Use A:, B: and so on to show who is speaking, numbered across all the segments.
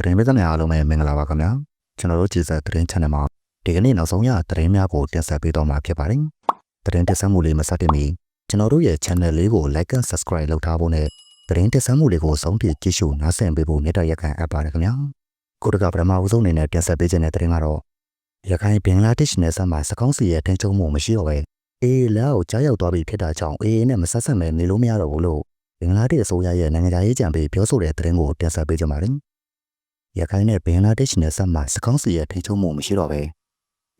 A: သတင်းပေးသမျှအားလုံးပဲမင်္ဂလာပါခင်ဗျာကျွန်တော်တို့ကြည်စက်သတင်း channel မှာဒီကနေ့နောက်ဆုံးရသတင်းများကိုတင်ဆက်ပေးတော့မှာဖြစ်ပါတယ်သတင်းတင်ဆက်မှုလေးမစတင်မီကျွန်တော်တို့ရဲ့ channel လေးကို like and subscribe လုပ်ထားဖို့နဲ့သတင်းတင်ဆက်မှုလေးကိုဆုံးဖြတ်ကြည့်ရှုနားဆင်ပေးဖို့မေတ္တာရက်ခံအပ်ပါတယ်ခင်ဗျာကိုတကပထမဦးဆုံးအနေနဲ့တင်ဆက်ပေးခြင်းတဲ့သတင်းကတော့ရခိုင်ဘင်္ဂလားဒေ့ရှ်နယ်စပ်မှာစကောင်းစီရဲ့တင်ချုံမှုမရှိတော့ပဲအေးလာကိုကြားရောက်သွားပြီဖြစ်တာကြောင့်အေးနဲ့မဆက်ဆက်မဲနေလို့မရတော့ဘူးလို့ဘင်္ဂလားဒေ့ရှ်အစိုးရရဲ့နိုင်ငံခြားရေးကြံပေးပြောဆိုတဲ့သတင်းကိုတင်ဆက်ပေးကြပါမယ် ရခိုင်နဲ့ဘင်္ဂလားဒေ့ရှ်နယ်စပ်မှာစကောင်းစီရဲ့ထိချုံမှုမရှိတော့ပဲ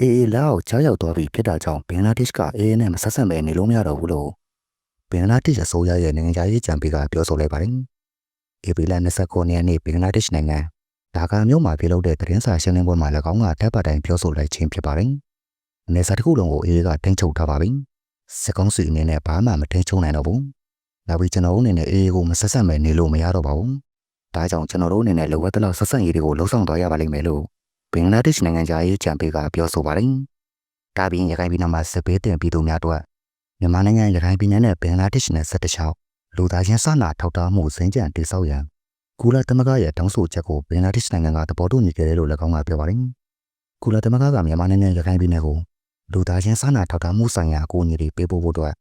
A: အေးလာကိုကြားရောက်သွားပြီဖြစ်တာကြောင့်ဘင်္ဂလားဒေ့ရှ်ကအေးနဲ့မဆက်ဆက်မဲနေလို့မရတော့ဘူးလို့ဘင်္ဂလားဒေ့ရှ်အစိုးရရဲ့နိုင်ငံခြားရေးကြံပေးကပြောဆိုလိုက်ပါတယ်အေပီလ29ရက်နေ့ဘင်္ဂလားဒေ့ရှ်နိုင်ငံဒါကာမြို့မှာပြုလုပ်တဲ့သတင်းစာရှင်းလင်းပွဲမှာ၎င်းကတပ်ပတ်တိုင်းပြောဆိုလိုက်ခြင်းဖြစ်ပါတယ်။နေစာတစ်ခုလုံးကိုအေးကထိန်းချုပ်ထားပါပြီ။စစ်ကောင်းစီအနေနဲ့ဘာမှမထိန်းချုပ်နိုင်တော့ဘူး။နောက်ပြီးကျွန်တော်တို့အနေနဲ့အေးကိုမဆက်ဆက်မဲ့နေလို့မရတော့ပါဘူး။ ဒါကြောင့်ကျွန်တော်တို့အနေနဲ့လိုအပ်တဲ့လောက်ဆက်ဆက်ရေးတွေကိုလှုံ့ဆော်သွားရပါလိမ့်မယ်လို့ဘင်္ဂလားဒေ့ရှ်နိုင်ငံသားရေးကြံပေးကပြောဆိုပါတယ်။ဒါပြင်ရခိုင်ပြည်နယ်မှာစစ်ပေးတင်ပြည်သူများတို့မြန်မာနိုင်ငံရခိုင်ပြည်နယ်နဲ့ဘင်္ဂလားဒေ့ရှ်နယ်ဆက်တလျှောက်လူသားချင်းစာနာထောက်ထားမှုစင်ကြံတိစောက်ရန်ကုလသမဂ္ဂရဲ့တောင်းဆိုချက်ကိုဘင်္ဂလားဒေ့ရှ်နိုင်ငံကသဘောတူညီခဲ့တယ်လို့လည်းကောင်းကပြောပါတယ်။ကုလသမဂ္ဂကမြန်မာနိုင်ငံရခိုင်ပြည်နယ်ကိုလူသားချင်းစာနာထောက်ထားမှုဆိုင်ရာအကူအညီတွေပေးပို့ဖို့အတွက်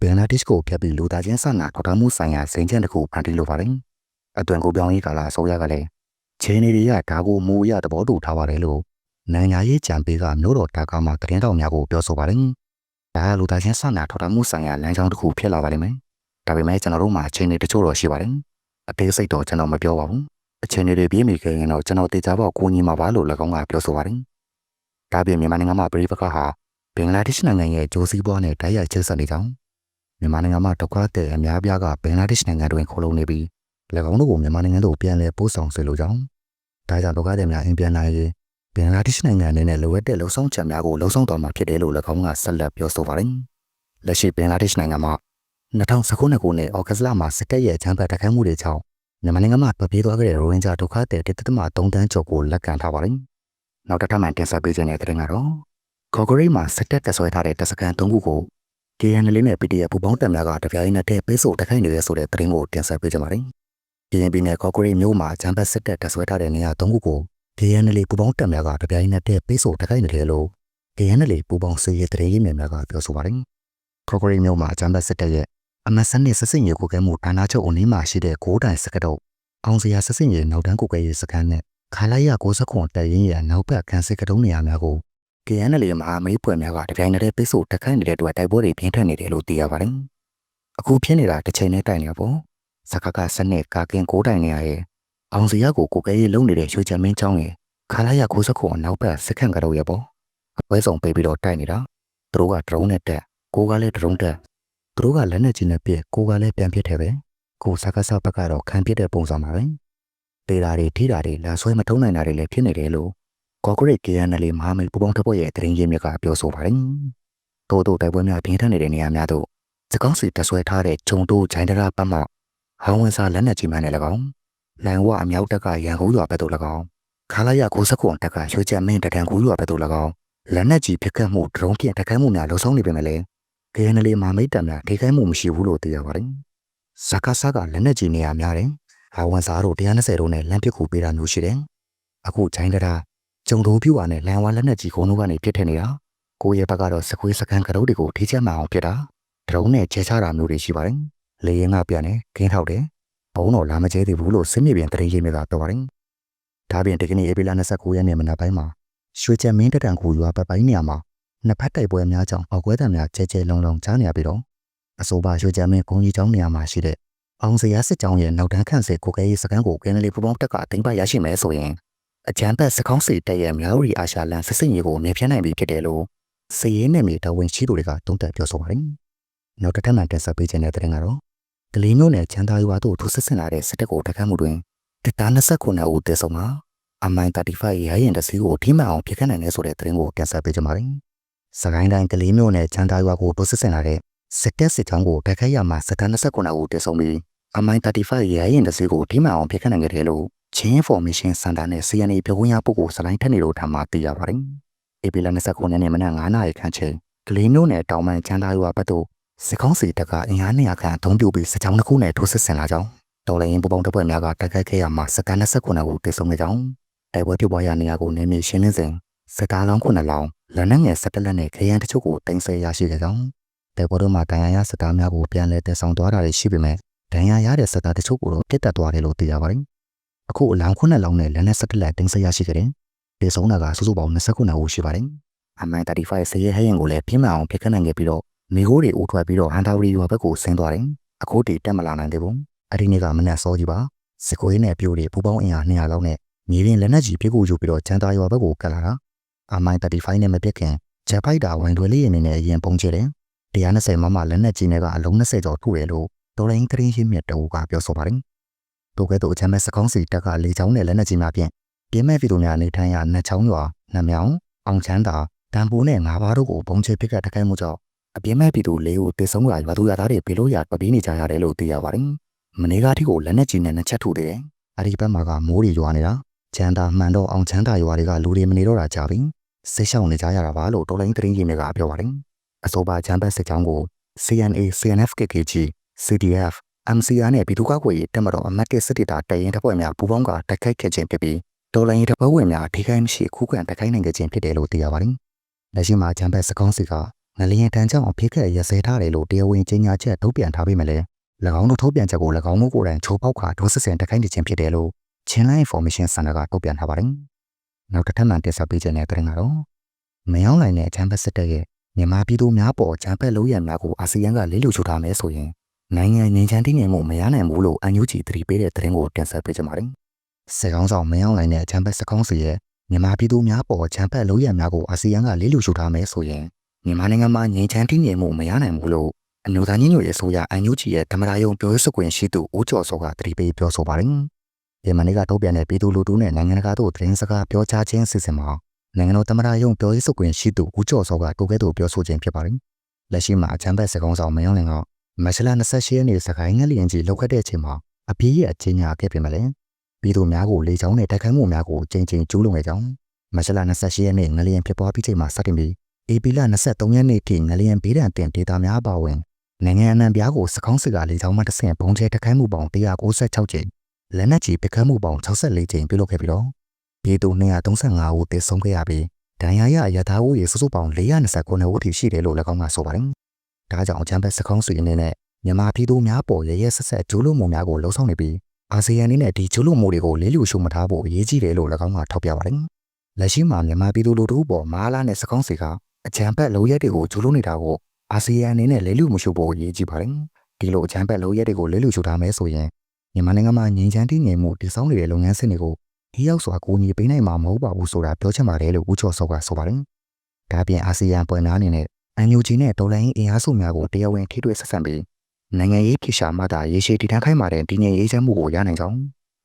A: ဘင်္ဂလားဒေ့ရှ်ကိုဖျက်ပြီးလူသားချင်းစာနာထောက်ထားမှုဆိုင်ရာစင်ကြံတစ်ခုဖန်တီးလိုပါတယ်။ အတွင်ကိုပြောင်းရေးကာလအစိုးရကလည်းချင်းနေတွေကဒါကိုမူရသဘောတူထားပါတယ်လို့နိုင်ငံရေးကြံပေးကမျိုးတော်တာကာမှာသတင်းတော်များကိုပြောဆိုပါတယ်။ဒါကလူသားချင်းစာနာထောက်ထားမှုဆိုင်ရာလမ်းကြောင်းတစ်ခုဖြစ်လာပါလိမ့်မယ်။ဒါပေမဲ့ကျွန်တော်တို့မှာချင်းနေတချို့တော့ရှိပါတယ်။အသေးစိတ်တော့ကျွန်တော်မပြောပါဘူး။အချင်းတွေပြေးမိခဲ့ရင်တော့ကျွန်တော်တေချာပေါက်ကိုညီမှာပါလို့၎င်းကပြောဆိုပါတယ်။ဒါပြင်မြန်မာနိုင်ငံမှာပြည်ပခါဟာဘင်္ဂလားဒေ့ရှ်နိုင်ငံရဲ့ဂျိုးစီးပွားနဲ့တိုက်ရိုက်ချိတ်ဆက်နေကြောင်းမြန်မာနိုင်ငံမှာဒုက္ခသည်အများပြားကဘင်္ဂလားဒေ့ရှ်နိုင်ငံတွင်ခိုလုံနေပြီး၎ င်းတို့ကိုမြန်မာနိုင်ငံသို့ပြန်လည်ပို့ဆောင်စေလိုကြောင်းဒါကြောင့်ဒုက္ခသည်များအင်ပြန်နိုင်ရေးဘင်္ဂလားဒေ့ရှ်နိုင်ငံအနေနဲ့လိုအပ်တဲ့လုံဆောင်ချက်များကိုလုံဆောင်တော်မှာဖြစ်တယ်လို့၎င်းကဆက်လက်ပြောဆိုပါတယ်။လက်ရှိဘင်္ဂလားဒေ့ရှ်နိုင်ငံမှာ2019ခုနှစ်ဩဂတ်လမှာစစ်တပ်ရဲ့ချမ်းပတ်တိုက်ခိုက်မှုတွေကြောင့်မြန်မာနိုင်ငံမှာပြည်သွားခဲ့တဲ့ရိုဟင်ဂျာဒုက္ခသည်တစ်သက်မှ3တန်းကျော်ကိုလက်ခံထားပါတယ်။နောက်တစ်ထပ်မှတင်ဆက်ပေးခြင်းတဲ့တဲ့ကတော့ကော်ဂရိတ်မှာစစ်တပ်တပ်ဆွဲထားတဲ့တပ်စခန်း3ခုကို KNL နဲ့ PDF ပူပေါင်းတပ်များကတပြိုင်နက်တည်းပေးဆိုတိုက်ခိုက်နေတဲ့ဆိုတဲ့သတင်းကိုတင်ဆက်ပေးကြပါမယ်။ KNB နဲ့ကော်ဂရိတ်မြို့မှာဂျမ်ဘတ်စစ်တပ်တပ်ဆွဲထားတဲ့နေရာ3ခုကို KNL ပူပေါင်းတပ်များကတပြိုင်နက်တည်းပေးဆိုတိုက်ခိုက်နေတယ်လို့ KNL ပူပေါင်းစစ်ရေးတရေရေးများကပြောဆိုပါတယ်။ကော်ဂရိတ်မြို့မှာဂျမ်ဘတ်စစ်တပ်ရဲ့အမတ်စနစ်စစ်စင်ရေးကိုကဲမှုဌာနချုပ်အနီးမှာရှိတဲ့ကိုးတိုင်စကတုပ်အောင်စရာစစ်စင်ရေးနောက်တန်းကိုကဲရေးစခန်းနဲ့ခါလိုက်ရ69တပ်ရင်းရဲ့နောက်ဘက်ကန်စစ်ကတုံးနေရာများကို KNL မဟာမိတ်ဖွဲ့များကတပြိုင်တည်းပိတ်ဆို့တက်ခိုင်းနေတဲ့အတွက်တိုက်ပွဲတွေပြင်းထန်နေတယ်လို့သိရပါတယ်။အခုဖြစ်နေတာတစ်ချိန်နဲ့တိုင်နေပေါ့။ စကကစနစ်ကာကင်ကိုးတိုင်နေရရဲ့အောင်စရာကိုကိုကဲရေးလုံနေတဲ့ရွှေချမင်းချောင်းရဲ့ခါလိုက်ရ69အနောက်ဘက်စခန်းကတုံးရဲ့ပေါ့။အပွဲဆောင်ပိတ်ပြီးတော့တိုက်နေတာ။သူတို့ကဒရုန်းနဲ့တက်ကိုကလည်းဒရုန်းတက်သူတို့ကလက်နဲ့ကြီးနဲ့ပြစ်ကိုကလည်းပြန်ပြစ်တယ်ပဲကိုစကားဆောက်ဘက်ကတော့ခံပြစ်တဲ့ပုံစံပါပဲတေးတာတွေထိတာတွေလာဆွဲမထုံးနိုင်တာတွေလည်းဖြစ်နေတယ်လို့ကော်ဂရိတ် KNL မဟာမိတ်ပူပေါင်းတပ်ဖွဲ့ရဲ့တရင်ရင်းမြစ်ကပြောဆိုပါတယ်တိုးတိုးတိုက်ပွဲများပြင်းထန်နေတဲ့နေရာများသို့စကောင်းစီတဆွဲထားတဲ့ဂျုံတိုးဂျိုင်းဒရာပတ်မှ ဟောင်းဝင်စာလက်နက်ကြီးမှန်းနဲ့၎င်းလန်ဝအမြောက်တက်ကရန်ကုန်ရွာဘက်သို့၎င်းခါလာရ69တက်ကရွှေချက်မင်းတကန်ကူရွာဘက်သို့၎င်းလက်နက်ကြီးဖြစ်ခတ်မှုဒရုန်းဖြင့်တခိုင်းမှုများလှုံ့ဆော်နေပေမဲ့လည်း KNL မဟာမိတ်တပ်များထိခိုက်မှုမရှိဘူးလို့သိရပါတယ်ဇကာဆာကလက်နက်ကြီးနေရာများတယ်။ဟာဝန်စာတို့120တို့နဲ့လမ်းပစ်ကူပေးတာမျိုးရှိတယ်။အခုဂျိုင်းတရာကျုံတိုးပြူပါနဲ့လန်ဝါလက်နက်ကြီးခုံတို့ကနေပြစ်ထည့်နေတာ။ကိုရဲ့ဘက်ကတော့စကွေးစကန်ကရုတ်တွေကိုထိချက်မှအောင်ဖြစ်တာ။ဒရုန်းနဲ့ချဲချတာမျိုးတွေရှိပါတယ်။ လေရင်ကပြန်နေခင်းထောက်တယ်။ဘုံတော်လာမကျဲသေးဘူးလို့စစ်မြေပြင်တရင်ရေးမြကပြောပါတယ်။ဒါပြင်ဒီကနေ့ဧပြီလ29ရက်နေ့မနက်ပိုင်းမှာရွှေချံမင်းတတန်ကူရွာပတ်ပိုင်းနေရာမှာနှစ်ဖက်တိုက်ပွဲများကြောင့်အောက်ကွဲတံများကျဲကျဲလုံလုံကြားနေရပြီးတော့အဆိုပါရွှေချံမင်းဂုံကြီးကျောင်းနေရာမှာရှိတဲ့အောင်စရာစစ်ကြောင်းရဲ့နောက်တန်းခန့်စစ်ကိုကဲရေးစကန်ကိုကင်းလေးပူပေါင်းတက်ကအသိမ်းပရရှိမယ်ဆိုရင်အကြမ်းဖက်စကောင်းစီတက်ရဲ့မြောက်ရီအာရှလန်စစ်စစ်ရေးကိုနေဖြန်းနိုင်ပြီဖြစ်တယ်လို့စီရေးနယ်မြေတော်ဝင်ရှိသူတွေကတုံ့တက်ပြောဆိုပါတယ်။နောက်တစ်ထပ်မှတင်ဆက်ပေးခြင်းတဲ့တဲ့ကတော့ ဒလီမျိုးနဲ့ချမ်းသာရွာတို့ထူးဆဆင်လာတဲ့စစ်တပ်ကိုတိုက်ခတ်မှုတွင်တပ်သား29ဦးသေဆုံးမှာအမိုင်35ရရင်တစီကိုထိမှန်အောင်ဖြစ်ခဲ့နိုင်တယ်ဆိုတဲ့သတင်းကိုတင်ဆက်ပေးကြပါမယ်။စကိုင်းတိုင်းကလေးမျိုးနဲ့ချမ်းသာရွာကိုထူးဆဆင်လာတဲ့စစ်တပ်စစ်ကြောင်းကိုတိုက်ခိုက်ရမှာစစ်သား29ဦးသေဆုံးပြီးအမိုင်35ရရင်တစီကိုထိမှန်အောင်ဖြစ်ခဲ့နိုင်တယ်လို့ချင်း information center နဲ့ CNA ပြောခွင့်ရပုဂ္ဂိုလ်စလိုင်းထက်နေလို့ထံမှသိရပါတယ်။ AP လ29ရက်နေ့မနက်9:00နာရီခန့်ချိန်ကလေးမျိုးနဲ့တောင်ပန်ချမ်းသာရွာဘက်သို့ စစ်ကောင်းစီတပ်ကအင်အား200ခန့်အုံပြုပြီးစစ်ကြောင်းတစ်ခုနဲ့ထိုးစစ်ဆင်လာကြောင်းတော်လိုင်းပူပေါင်းတပ်ဖွဲ့များကတိုက်ခိုက်ခဲ့ရမှာစကန်29ကိုတိစုံခဲ့ကြောင်းတိုက်ပွဲဖြစ်ပွားရာနေရာကိုနေမြေရှင်းလင်းစဉ်စကားလောင်း9လောင်းလက်နက်ငယ်17လက်နဲ့ခရမ်းတချို့ကိုတင်ဆက်ရရှိခဲ့ကြောင်းတိုက်ပွဲတို့မှာတန်ရာရစကားများကိုပြန်လည်တည်ဆောင်သွားတာတွေရှိပေမဲ့ဒဏ်ရာရတဲ့စကားတချို့ကိုတော့တစ်တက်သွားတယ်လို့သိရပါတယ်အခုအလောင်း9လောင်းနဲ့လက်နက်17လက်တင်ဆက်ရရှိခဲ့တယ်တေဆုံးတာကစုစုပေါင်း29ဦးရှိပါတယ်အမိုင်35ဆေးရဲဟရင်ကိုလည်းပြင်းမအောင်ဖြစ်ခနိုင်ခဲ့ပြီးတော့ မိခိုးတွေအိုးထွက်ပြီးတော့ဟန်တာဝရီရွာဘက်ကိုဆင်းသွားတယ်အခုတည်တက်မလာနိုင်သေးဘူးအဲ့ဒီနေ့ကမနက်စောကြီးပါစကွေးနဲ့ပြိုတွေပူပေါင်းအင်အား200လောက်နဲ့မြေပြင်လက်နက်ကြီးပြစ်ကိုယူပြီးတော့ချန်တာရွာဘက်ကိုကတ်လာတာအမိုင်35နဲ့မပြစ်ခင်ဂျက်ဖိုက်တာဝင်တွေလေးရနေနဲ့အရင်ပုံချတယ်120မမလက်နက်ကြီးနဲ့ကအလုံး20ကျော်ထုတယ်လို့တော်လိုင်းသတင်းရင်းမြစ်တူကပြောဆိုပါတယ်တိုကဲ့သို့အချမ်းမဲ့စကောင်းစီတက်ကလေချောင်းနဲ့လက်နက်ကြီးများဖြင့်ပြင်းမဲ့ဗီဒီယိုများနေထိုင်ရာနှစ်ချောင်းရွာနှမြောင်အောင်ချမ်းသာတန်ပိုးနဲ့ငါးပါးတို့ကိုဘုံချေပစ်ကတ်တခိုင်းမှုကြောင့် အပြင်းမဲ့ပြည်သူလေးကိုတေဆုံးကရွာသူရွာသားတွေပြေလို့ရပပီးနေကြရတယ်လို့သိရပါတယ်။မနေ့ကထိကိုလက်နက်ကြီးနဲ့နှစ်ချက်ထုတယ်။အဲဒီဘက်မှာကမိုးတွေရွာနေတာချမ်းသာမှန်တော့အောင်ချမ်းသာရွာတွေကလူတွေမနေတော့တာကြာပြီ။စိတ်ရှောင်နေကြရတာပါလို့တော်လိုင်းသတင်းကြီးတွေကပြောပါတယ်။အဆိုပါချမ်းဘတ်စစ်ကြောင်းကို CNA CNF KKG CDF MCR နဲ့ပြည်သူ့ကာကွယ်ရေးတပ်မတော်အမတ်ကစစ်တီတာတရင်တပ်ဖွဲ့များပူးပေါင်းကတိုက်ခိုက်ခဲ့ခြင်းဖြစ်ပြီးတော်လိုင်းတပ်ဖွဲ့ဝင်များထိခိုက်မရှိခုခံတိုက်ခိုက်နိုင်ခဲ့ခြင်းဖြစ်တယ်လို့သိရပါတယ်။လက်ရှိမှာချမ်းဘတ်စကောင်းစီက ငလျင်တန်းကြောင့်အဖိခက်ရစဲထားတယ်လို့တရားဝင်ကြေညာချက်ထုတ်ပြန်ထားပေးမယ်လေ၎င်းတို့ထုတ်ပြန်ချက်ကို၎င်းတို့ကိုယ်တိုင်ချိုးပေါက်ခါဒိုးစစ်စင်တိုက်ခိုက်နေခြင်းဖြစ်တယ်လို့ချင်းလိုင်း information center ကထုတ်ပြန်ထားပါတယ်နောက်တစ်ထပ်မှန်တင်ဆက်ပေးခြင်းတဲ့တဲ့ကတော့မယောင်းလိုက်တဲ့အချမ်းဘတ်စစ်တပ်ရဲ့မြန်မာပြည်သူများပေါ်ချမ်းဘတ်လုံးရံများကိုအာဆီယံကလေးလူချိုးထားမယ်ဆိုရင်နိုင်ငံငင်းချမ်းတည်ငြိမ်မှုမရနိုင်ဘူးလို့အန်ယူဂျီသတိပေးတဲ့သတင်းကိုတင်ဆက်ပေးကြပါတယ်။စေကောင်းဆောင်မယောင်းလိုက်တဲ့အချမ်းဘတ်စကောင်းစီရဲ့မြန်မာပြည်သူများပေါ်ချမ်းဘတ်လုံးရံများကိုအာဆီယံကလေးလူချိုးထားမယ်ဆိုရင် မြန်မာနိုင်ငံမှာငြိမ်းချမ်းတည်ငြိမ်မှုမရနိုင်ဘူးလို့အမျိုးသားညီညွတ်ရေးအစိုးရအန်ယူဂျီရဲ့ဓမ္မရာယုံပြောရေးဆိုခွင့်ရှိသူဦးကျော်စောကတတိပေးပြောဆိုပါတယ်။ဒီမနေ့ကထုတ်ပြန်တဲ့ပြည်သူလူထုနဲ့နိုင်ငံတကာတို့သတင်းစကားပြောကြားခြင်းစီစဉ်မှာနိုင်ငံတော်ဓမ္မရာယုံပြောရေးဆိုခွင့်ရှိသူဦးကျော်စောကတိုကဲ့သို့ပြောဆိုခြင်းဖြစ်ပါတယ်။လက်ရှိမှာအချမ်းဘက်စကောင်းဆောင်မယုံလင်ကမဆလာ28ရက်နေ့စကိုင်းငလျင်ကြီးလောက်ခတ်တဲ့အချိန်မှာအပြေးရဲ့အချင်းညာခဲ့ပြင်မလဲ။ပြည်သူများကိုလေချောင်းနဲ့တိုက်ခိုက်မှုများကိုချိန်ချိန်ကျူးလွန်ခဲ့ကြောင်းမဆလာ28ရက်နေ့ငလျင်ဖြစ်ပွားပြီးချိန်မှာစတင်ပြီး ဧပြီလ23ရက်နေ့ထိငလျင်ဘေးဒဏ်တင်ဒေတာများပါဝင်နိုင်ငံအနှံပြားကိုစကောင်းစစ်ကလေကြောင်းမှတဆင့်ဘုံကျဲတခိုင်းမှုပေါင်း196ကြိမ်လက်နက်ကြီးပစ်ခတ်မှုပေါင်း64ကြိမ်ပြုလုပ်ခဲ့ပြီးတော့ပြည်သူ235ဦးသေဆုံးခဲ့ရပြီးဒဏ်ရာရရထားဦးရေစုစုပေါင်း429ဦးထိရှိတယ်လို့၎င်းကဆိုပါတယ်။ဒါကြောင့်အချမ်းဘက်စကောင်းစီအနေနဲ့မြန်မာပြည်သူများပေါ်ရရဲဆက်ဆက်ဂျိုးလို့မှုများကိုလှုံ့ဆော်နေပြီးအာဆီယံအနေနဲ့ဒီဂျိုးလို့မှုတွေကိုလေးလူရှုမထားဖို့အရေးကြီးတယ်လို့၎င်းကထောက်ပြပါတယ်။လက်ရှိမှာမြန်မာပြည်သူလူထုပေါ်မာလာနဲ့စကောင်းစီက အကြံဖက်လုံရက်တွေကိုဂျိုးလို့နေတာကိုအာဆီယံအနေနဲ့လဲလူမရှိဖို့အရေးကြီးပါတယ်။ဒီလိုအကြံဖက်လုံရက်တွေကိုလဲလူရှုထားမယ်ဆိုရင်မြန်မာနိုင်ငံမှာငြိမ်းချမ်းတည်ငြိမ်မှုတည်ဆောက်နေတဲ့လုပ်ငန်းစဉ်တွေကိုဒီရောက်စွာကိုညီပေးနိုင်မှာမဟုတ်ပါဘူးဆိုတာပြောချင်ပါတယ်လို့ဦးကျော်စောကဆိုပါတယ်။ဒါပြင်အာဆီယံပွင့်သားအနေနဲ့အန်ယူဂျီနဲ့ဒေါ်လာရင်းအင်အားစုများကိုတရားဝင်ထိတွေ့ဆက်ဆံပြီးနိုင်ငံရေးဖြစ်ရှာမှသာရေရှည်တည်ထခိုင်းမာတဲ့တည်ငြိမ်ရေးချမ်းမှုကိုရနိုင်ကြောင်း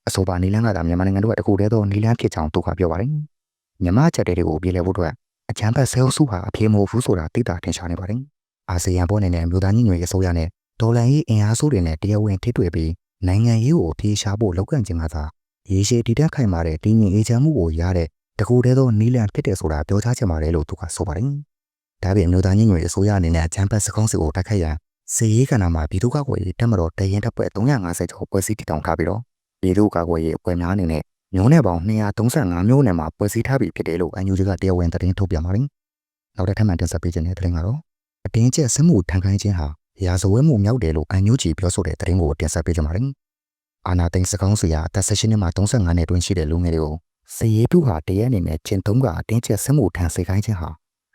A: အဆိုပါနီလန်းကသာမြန်မာနိုင်ငံတို့ကတကူတည်းသောနီလန်းဖြစ်ကြောင်းသူကပြောပါတယ်။မြန်မာချက်တွေကိုပြည်လဲဖို့အတွက် အချမ်းဖတ်ဆဲအုပ်စုဟာအပြေမဟုတ်ဘူးဆိုတာသိတာထင်ရှားနေပါတယ်။အာဆီယံပေါ်နေတဲ့မြို့သားညီညွတ်ရေးအစိုးရနဲ့ဒေါ်လာရေးအင်အားစုတွေနဲ့တရားဝင်ထိတွေ့ပြီးနိုင်ငံရေးကိုပြေရှားဖို့လောက်ကန့်ခြင်းကသာရေရှည်တည်တတ်ခိုင်မာတဲ့တည်ငြိမ်အေးချမ်းမှုကိုရတဲ့တကူတည်းသောနီလန်ဖြစ်တယ်ဆိုတာပြောကြားချင်ပါတယ်လို့သူကဆိုပါတယ်။ဒါပြင်မြို့သားညီညွတ်ရေးအစိုးရအနေနဲ့အချမ်းဖတ်စကောင်းစီကိုတိုက်ခိုက်ရန်စီရေးကဏ္ဍမှာပြည်သူ့ကာကွယ်ရေးတပ်မတော်တရင်တပ်ဖွဲ့350ကျော်ပွဲစည်းတည်ထောင်ထားပြီးတော့ပြည်သူ့ကာကွယ်ရေးအဖွဲ့များအနေနဲ့ မျိုးနယ်ပေါင်း235မျိုးနယ်မှာပွဲစည်းထားပြီးဖြစ်တယ်လို့အန်ယူဂျီကတရားဝင်သတင်းထုတ်ပြန်ပါတယ်။နောက်တစ်ထပ်မှတင်ဆက်ပေးခြင်းတဲ့သတင်းကတော့အတင်းကျပ်စစ်မှုထမ်းခိုင်းခြင်းဟာရာဇဝတ်မှုမြောက်တယ်လို့အန်ယူဂျီပြောဆိုတဲ့သတင်းကိုတင်ဆက်ပေးကြပါမယ်။အာနာသိန်းစကောင်းစီယာအသက်16နှစ်မှ35နှစ်တွင်းရှိတဲ့လူငယ်တွေကိုစည်ရေးပြုဟာတရက်အနေနဲ့ကျင့်သုံးကအတင်းကျပ်စစ်မှုထမ်းစေခိုင်းခြင်းဟာ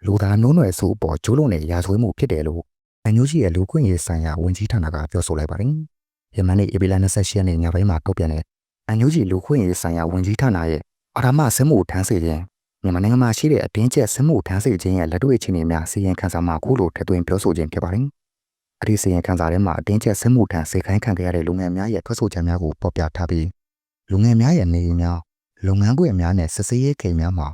A: လူသားနှိုးနွယ်စုအပေါ်ကျိုးလွန်တဲ့ရာဇဝတ်မှုဖြစ်တယ်လို့အန်ယူဂျီရဲ့လူခွင့်ရေးဆိုင်ရာဝန်ကြီးဌာနကပြောဆိုလိုက်ပါတယ်။ယမန်နေ့ဧပြီလ28ရက်နေ့ညပိုင်းမှာထုတ်ပြန်တဲ့ အန်ယူဂျီလူခွင့်ရေးဆိုင်ရာဝန်ကြီးဌာနရဲ့အာရမစစ်မှုထမ်းစေခြင်းမြန်မာနိုင်ငံမှာရှိတဲ့အတင်းကျပ်စစ်မှုထမ်းစေခြင်းရဲ့လက်တွေ့အခြေအနေများစီရင်ခန်းစာမှာခုလိုထည့်သွင်းပြောဆိုခြင်းဖြစ်ပါတယ်။အဲဒီစီရင်ခန်းစာထဲမှာအတင်းကျပ်စစ်မှုထမ်းစေခိုင်းခံခဲ့ရတဲ့လူငယ်များရဲ့ထွက်ဆိုချက်များကိုပေါ်ပြထားပြီးလူငယ်များရဲ့နေအိမ်များလုပ်ငန်းခွင်များနဲ့စစ်ဆေးရေးခိမ်များမှာ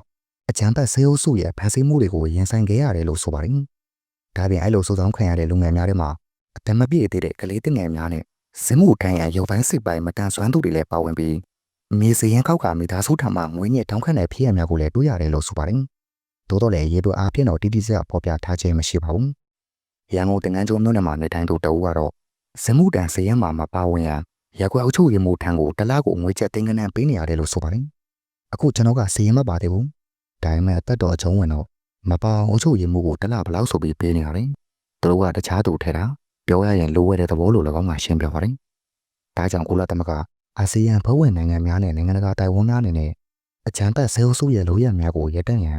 A: အကြမ်းဖက်ဆေးအုပ်စုရဲ့ဖန်ဆီးမှုတွေကိုရင်ဆိုင်ခဲ့ရတယ်လို့ဆိုပါတယ်။ဒါပြင်အဲ့လိုစိုးစောင်းခံရတဲ့လူငယ်များတွေမှာအသက်မပြည့်သေးတဲ့ကလေးငယ်များနဲ့ စစ်မှုထမ်းရရုပ်ပိုင်းစစ်ပိုင်းမတန်ဆွမ်းသူတွေလည်းပါဝင်ပြီးမြေစရင်ခောက်ကမိသားစုထံမှငွေညစ်တောင်းခံတဲ့ဖြစ်ရများကိုလည်းတွေ့ရတယ်လို့ဆိုပါတယ်။သို့တော်လည်းရေတို့အားဖြင့်တော့တိတိကျကျဖော်ပြထားခြင်းမရှိပါဘူး။ရန်ကုန်တင်ငန်းကျုံမြို့နယ်မှာနေထိုင်သူတအူးကတော့စမှုတန်စရင်မှာမပါဝင်ရန်ရက်ကွက်အုပ်ချုပ်ရေးမှုထံကိုတစ်လားကိုငွေချက်သိန်းကနန်းပေးနေရတယ်လို့ဆိုပါတယ်အခုကျွန်တော်ကစီရင်မပါသေးဘူးဒါပေမဲ့အသက်တော်အချုံးဝင်တော့မပါအောင်အုပ်ချုပ်ရေးမှုကိုတစ်လားဘလောက်ဆိုပြီးပေးနေရတယ်သူတို့ကတခြားသူထဲတာ ပြောရရင်လိုဝဲတဲ့သဘောလို့၎င်းကရှင်းပြပါတယ်ဒါကြောင့်ကုလသမဂ္ဂအာဆီယံဘဝဝင်နိုင်ငံများနဲ့နိုင်ငံတကာတိုင်ဝမ်များအနေနဲ့အကြံသက်ဆဲအုပ်စုရဲ့လိုရများကိုရပ်တန့်ရန်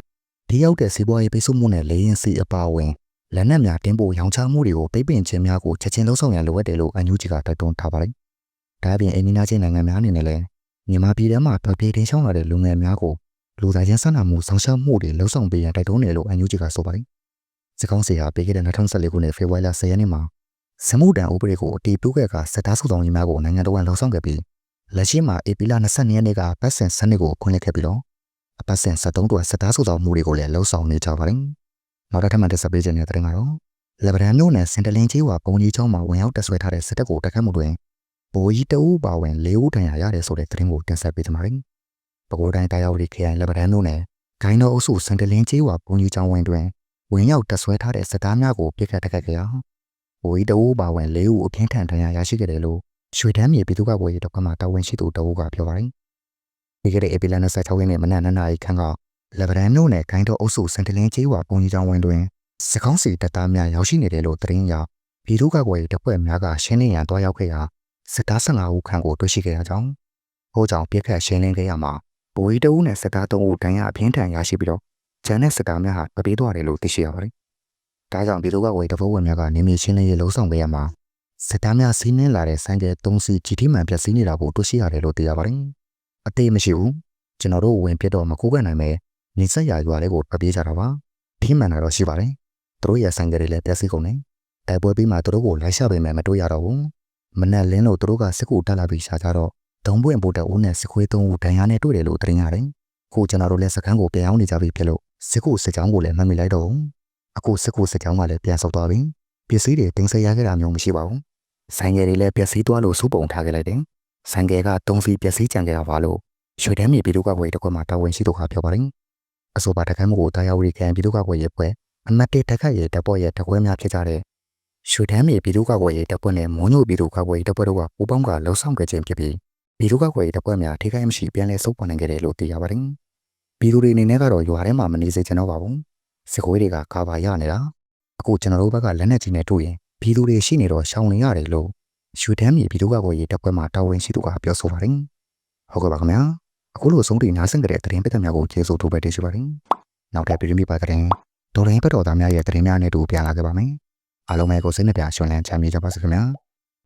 A: ဒီရောက်တဲ့စီးပွားရေးပိတ်ဆို့မှုနဲ့လေရင်စီအပါအဝင်လက်နက်များတင်ပို့ရောင်းချမှုတွေကိုပိတ်ပင်ခြင်းများကိုချက်ချင်းလှုံ့ဆော်ရန်လိုအပ်တယ်လို့အန်ယူဂျီကတိုက်တွန်းထားပါတယ်။ဒါအပြင်အိန္ဒိယချင်းနိုင်ငံများအနေနဲ့လည်းမြန်မာပြည်ထဲမှာပြည်ထင်းချောင်းလာတဲ့လူငယ်များကိုလူသားချင်းဆက်နွယ်မှုဆောင်ရှောက်မှုတွေလှုံ့ဆော်ပေးရန်တိုက်တွန်းတယ်လို့အန်ယူဂျီကဆိုပါတယ်။စစ်ကောင်းစီဟာပြည်ခဲ့တဲ့2014ခုနှစ်ဖေဖော်ဝါရီလ10ရက်နေ့မှာ စမှုတန်ဥပဒေကိုအတီးပြုခဲ့ကစစ်သားစုဆောင်ရေးများကိုနိုင်ငံတော်ဝန်လှုံ့ဆော်ခဲ့ပြီးလက်ရှိမှာအေပီလာ22ရက်နေ့ကပတ်စင်စနစ်ကိုဖွင့်လှစ်ခဲ့ပြီးတော့အပတ်စဉ်73တွဲစစ်သားစုဆောင်မှုတွေကိုလည်းလှုံ့ဆော်နေကြပါတယ်။နောက်တစ်ထပ်မှတက်ဆက်ပေးခြင်းတဲ့တဲ့ကတော့လက်ဗရန်မြို့နယ်စင်တလင်းကြီးဝါပုံကြီးကျောင်းမှာဝင်ရောက်တက်ဆွဲထားတဲ့စစ်တပ်ကိုတိုက်ခတ်မှုတွင်ဘိုးကြီးတအူးပါဝင်၄ဦးထံရရတယ်ဆိုတဲ့သတင်းကိုတင်ဆက်ပေးကြပါမယ်။ပဲခူးတိုင်းတာယာဝတီခရိုင်လက်ဗရန်မြို့နယ်ဂိုင်းတော်အုပ်စုစင်တလင်းကြီးဝါပုံကြီးကျောင်းဝင်းတွင်ဝင်ရောက်တက်ဆွဲထားတဲ့စစ်သားများကိုပြစ်ခတ်တိုက်ခတ်ခဲ့ရာ ဘိုးကြီးတအူးပါဝင်၄ဦးအပြင်းထန်ထဏ်ရရရှိခဲ့တယ်လို့ရွှေတန်းမြေပြည်သူ့ကဘွေရေးတော့ကမှတာဝန်ရှိသူတအူးကပြောပါတယ်။ဒီကနေ့အေပီလန်26ရက်နေ့မနက်9:00နာရီခန့်ကလက်ဗရန်မြို့နယ်ဂိုင်းတော်အုပ်စုစင်တလင်းကြီးဝါပုံကြီးကျောင်းဝင်းတွင်စကောင်းစီတပ်သားများရောက်ရှိနေတယ်လို့သတင်းရပြည်သူ့ကကွယ်တပ်ဖွဲ့များကရှင်းလင်းရန်တွားရောက်ခဲ့ရာစစ်သား15ဦးခန့်ကိုတွေ့ရှိခဲ့ရကြောင်းဟိုးကြောင့်ပြစ်ခတ်ရှင်းလင်းခဲ့ရမှာဘိုးကြီးတဦးနဲ့စစ်သား3ဦးတန်းရအပြင်းထန်ရရှိပြီးတော့ဂျန်နဲ့စစ်သားများဟာပပေးသွားတယ်လို့သိရှိရပါတယ်။ ဒါကြောင့်ပြည်သူ့ကကွယ်တပ်ဖွဲ့ဝင်များကနေမြေရှင်းလင်းရေးလှုံ့ဆော်ခဲ့ရမှာစစ်သားများစီးနှင်းလာတဲ့ဆိုင်ကယ်3စီးကြီးထိမှန်ပြစီးနေတာကိုတွေ့ရှိရတယ်လို့သိရပါတယ်။အသေးမရှိဘူး။ကျွန်တော်တို့ဝင်ပြတော့မကူးကန်နိုင်ပဲနေဆက်ရရွာလေးကိုပပြေးကြတာပါ။ထိမှန်တာတော့ရှိပါတယ်။သူတို့ရဲ့ဆိုင်ကယ်တွေလည်းပြစီကုန်နေ။တိုက်ပွဲပြီးမှသူတို့ကိုလိုက်ရှာပေးမယ်မတွေ့ရတော့ဘူး။မနက်လင်းလို့သူတို့ကစစ်ကူတက်လာပြီးရှာကြတော့ဒုံပွင့်ပို့တဲ့ဦးနဲ့စစ်ခွေးသုံးဦးဒဏ်ရာနဲ့တွေ့တယ်လို့သတင်းရတယ်။ခုကျွန်တော်တို့လည်းစကန်းကိုပြန်အောင်နေကြပြီဖြစ်လို့စစ်ကူစစ်ကြောင်းကိုလည်းမမိလိုက်တော့ဘူး။ အခုစစ်ကူစစ်ကြောင်းကလည်းပြန်ဆုတ်သွားပြီ။ပစ္စည်းတွေတင်ဆက်ရခဲ့တာမျိုးမရှိပါဘူး။ဆိုင်ကယ်တွေလည်းပျက်စီးသွားလို့စုပုံထားခဲ့လိုက်တယ်။ဆိုင်ကယ်ကတုံးစီပျက်စီးကြံခဲ့တာပါလို့ရွှေတန်းမြေပြည်သူ့ကဘွေတစ်ခွက်မှာတာဝန်ရှိသူကပြောပါတယ်။အဆိုပါတခိုင်းမှုကိုတာယာဝတီခံပြည်သူ့ကဘွေရဲ့ပွဲအမတ်တေတက်ခတ်ရဲ့တပ်ဖွဲ့ရဲ့တကွဲများဖြစ်ကြတဲ့ရွှေတန်းမြေပြည်သူ့ကဘွေရဲ့တပ်ဖွဲ့နဲ့မုံညိုပြည်သူ့ကဘွေတပ်ဖွဲ့တို့ကပူးပေါင်းကလှုံ့ဆော်ခဲ့ခြင်းဖြစ်ပြီးပြည်သူ့ကဘွေတပ်ဖွဲ့များထိခိုက်မရှိပြန်လည်စုပ်ပေါ်နိုင်ခဲ့တယ်လို့သိရပါတယ်။ပြည်သူတွေအနေနဲ့ကတော့ရွာထဲမှာမနေစေချင်တော့ပါဘူး။ စစ်ခွေးတွေကကာဘာရနေတာ။အခုကျွန်တော်တို့ဘက်ကလက်နက်ကြီးနဲ့တွေ့ရင်ပြည်သူတွေရှိနေတော့ရှောင်နေရတယ်လို့ရွှေတန်းမြေပြည်သူ့ကဘွေရဲ့တပ်ဖွဲ့မှာတာဝန်ရှိသူကပြောဆိုပါတယ်။ဟုတ်ကဲ့ပါခင်ဗျာ။အခုလိုဆုံးတီနားဆင်ကြတဲ့သတင်းပစ်သများကိုကျေးဇူးထိုးပဲတင်ရှိပါတယ်။နောက်ထပ်ပြည်တွင်းပြပါတဲ့ဒေါ်ရင်းဘက်တော်သားများရဲ့သတင်းများနဲ့တူပြန်လာခဲ့ပါမယ်။အားလုံးပဲကိုစိတ်နှပြရှင်လန်းချမ်းမြေကြပါစေခင်ဗျာ။